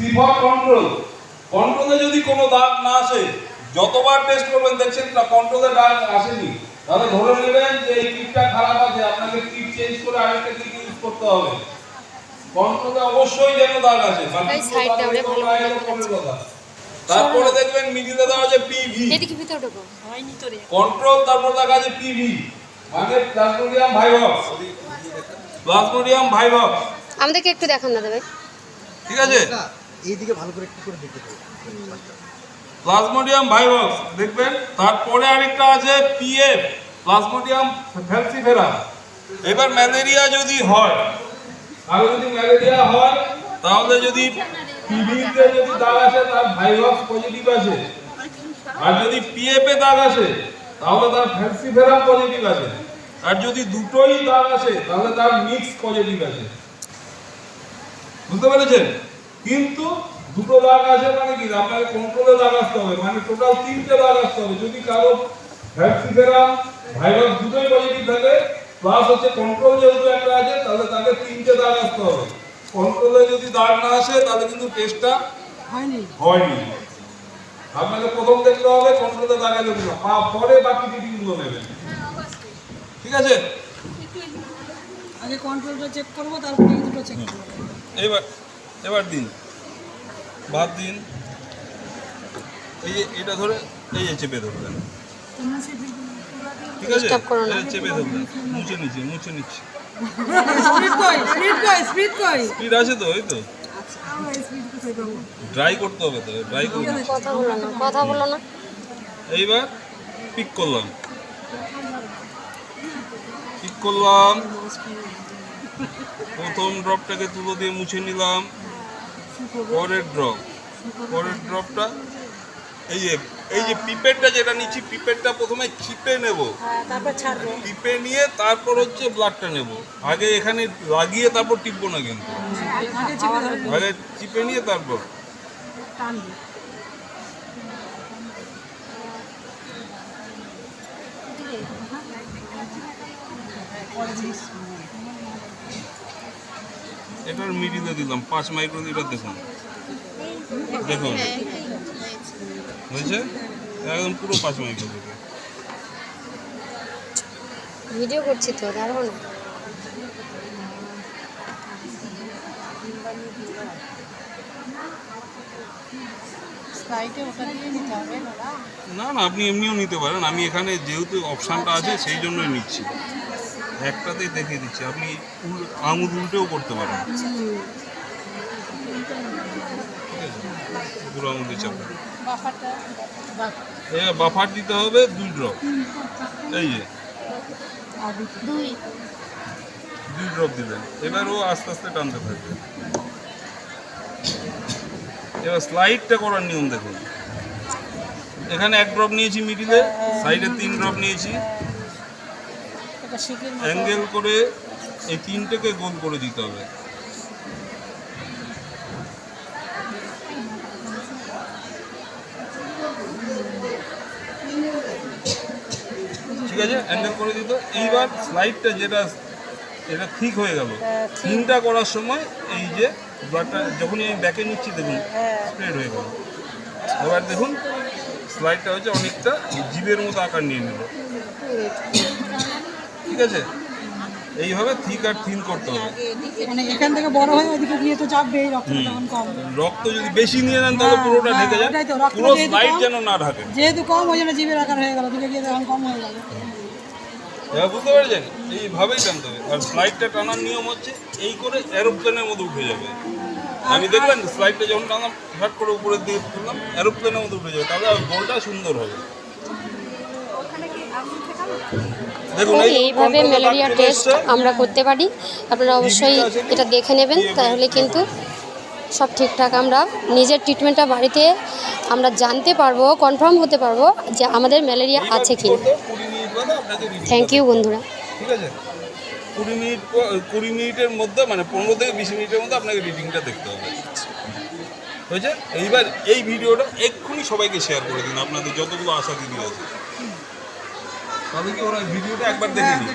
সিফর control কন্ট্রোলে যদি কোনো দাগ না আসে যতবার টেস্ট করবেন দেখছেন না কন্ট্রোলে দাগ আসেনি। তাহলে ধরে নেবেন যে এই কিটটা খারাপ আছে আপনাকে কিট চেঞ্জ করে আরেকটা কিট ইউজ করতে হবে। কন্ট্রোলে অবশ্যই যেন দাগ আসে। তারপরে দেখবেন মিডিলে দেওয়া আছে পিভি এদিকে ভিতরে ঢোকো। হয়নি তো রে। কন্ট্রোল তারপর দেখা আছে পিভি মানে প্লাজমোডিয়াম ভাইভক্স প্লাজমোডিয়াম ভাইভক্স আমাদেরকে একটু দেখান দাদা ভাই। ঠিক আছে? এইদিকে ভালো করে একটু করে দেখতে হবে। প্লাজমোডিয়াম ভাইভক্স দেখবেন? তারপরে আরেকটা আছে পিএফ, প্লাজমোডিয়াম ফ্যালসিফেরা এবার ম্যালেরিয়া যদি হয় আর যদি ম্যালেরিয়া হয়, তাহলে যদি পিভিতে যদি দাগ আসে, তার ভাইভক্স পজিটিভ আছে আর যদি পিএফ এ দাগ আসে, তাহলে তার ফ্যালসিফেরাম পজিটিভ আছে আর যদি দুটোই দাগ আসে, তাহলে তার মিক্স পজিটিভ আছে বুঝতে পেরেছেন? কিন্তু দুটো দাগ আছে মানে কি? আপনাকে কন্ট্রোলে দাগ আসতে হবে। মানে টোটাল তিনটে দাগ আসতে হবে। যদি কারও ভাইরাস দুটোই পজিটিভ থাকে প্লাস হচ্ছে কন্ট্রোল যেহেতু একটা আছে তাহলে তাকে তিনটে দাগ আসতে হবে। কন্ট্রোলে যদি দাগ না আসে তাহলে কিন্তু টেস্টটা হয়নি। হয়নি। আপনাকে প্রথম দেখতে হবে কন্ট্রোলে দাগ কিনা পা- পরে বাকি রিডিংগুলো নেবেন। ঠিক আছে? আগে কন্ট্রোলটা চেক করব তারপরে দুটো চেক করব। এবার এবার দিন। ভাত দিন। এই যে এটা ধরে এই যে চেপে ধরবেন ঠিক আছে? চেপে ধরবেন মুছে নিচ্ছে মুছে নিচ্ছে। স্পিড কই স্পিড কই স্পিড কই? স্পিড আছে তো ওই তো। ড্রাই করতে হবে তো ড্রাই করতে কথা বলো না কথা বলো না। এইবার পিক করলাম। পিক করলাম। প্রথম ড্রপটাকে তুলো দিয়ে মুছে নিলাম। পরের ড্রপ পরের ড্রপটা এই যে এই যে পিপেটটা যেটা নিচ্ছি পিপেটটা প্রথমে চিপে নেব হ্যাঁ তারপর ছাড়বো টিপে নিয়ে তারপর হচ্ছে ব্লাডটা নেব আগে এখানে লাগিয়ে তারপর টিপবো না কিন্তু আগে চেপে আগে চিপে নিয়ে তারপর টানবো এটার মিডিলে দিলাম পাঁচ মাইক্রো লিটার দেখুন। দেখুন। হয়েছে? একদম পুরো পাঁচ মাইক্রো লিটার ভিডিও করছি তো দাঁড়াও না? না না আপনি এমনিও নিতে পারেন। আমি এখানে যেহেতু অপশানটা আছে সেই জন্যই নিচ্ছি। একটাতেই দেখিয়ে দিচ্ছি। আপনি আঙুল উল্টেও করতে পারেন। ঠিক আছে? পুরো আঙুল চাপা এবার বাফার দিতে হবে দুই ড্রপ। এই যে। দুই ড্রপ দিলেন। এবার ও আস্তে আস্তে টানতে থাকবে। এবার স্লাইডটা করার নিয়ম দেখুন। এখানে এক ড্রপ নিয়েছি মিডিলে সাইডে তিন ড্রপ নিয়েছি। অ্যাঙ্গেল করে এই তিনটেকে গোল করে দিতে হবে। ঠিক আছে? অ্যাঙ্গেল করে দিত এইবার স্লাইডটা যেটা এটা ঠিক হয়ে গেল। তিনটা করার সময় এই যে ব্লাডটা যখনই আমি ব্যাকে নিচ্ছি দেখুন স্প্রেড হয়ে গেল। এবার দেখুন স্লাইডটা হচ্ছে অনেকটা জীবের মতো আকার নিয়ে নিল। ঠিক আছে? এইভাবে থিক আর থিন করতে হবে। মানে এখান থেকে বড় হয়ে ওইদিকে গিয়ে তো চাপবে রক্ত তখন কম। রক্ত যদি বেশি নিয়ে নেন তাহলে পুরোটা ঢেকে যায়। তো, রক্ত পুরো স্লাইড যেন না ঢাকে। যেহেতু কম ওই জন্য জীবের আকার হয়ে গেল ওদিকে গিয়ে তখন কম হয়ে যাবে। এবার বুঝতে পেরেছেন? এইভাবেই টানতে হবে। আর স্লাইডটা টানার নিয়ম হচ্ছে এই করে এরোপ্লেনের মধ্যে উঠে যাবে। আমি দেখলেন স্লাইডটা যখন টানলাম ঘাট করে উপরের দিকে তুললাম এরোপ্লেনের মধ্যে উঠে যাবে। তাহলে গোলটা সুন্দর হবে। এইভাবে ম্যালেরিয়া টেস্ট আমরা করতে পারি। আপনারা অবশ্যই এটা দেখে নেবেন তাহলে কিন্তু সব ঠিকঠাক। আমরা নিজের ট্রিটমেন্টটা বাড়িতে আমরা জানতে পারব কনফার্ম হতে পারব যে আমাদের ম্যালেরিয়া আছে কি থ্যাংক ইউ বন্ধুরা। ঠিক আছে? কুড়ি মিনিট কুড়ি মিনিটের মধ্যে মানে পনেরো থেকে বিশ মিনিটের মধ্যে আপনাকে রিডিংটা দেখতে হবে। হয়েছে? এইবার এই ভিডিওটা এক্ষুনি সবাইকে শেয়ার করে দিন আপনাদের যতগুলো আশা দিদি আছে। তাহলে কি ওরা ভিডিওটা একবার দেখে নি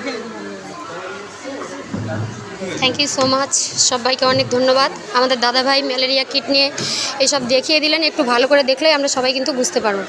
থ্যাংক ইউ সো মাচ সবাইকে অনেক ধন্যবাদ। আমাদের দাদাভাই ম্যালেরিয়া কিট নিয়ে এসব দেখিয়ে দিলেন। একটু ভালো করে দেখলে আমরা সবাই কিন্তু বুঝতে পারব।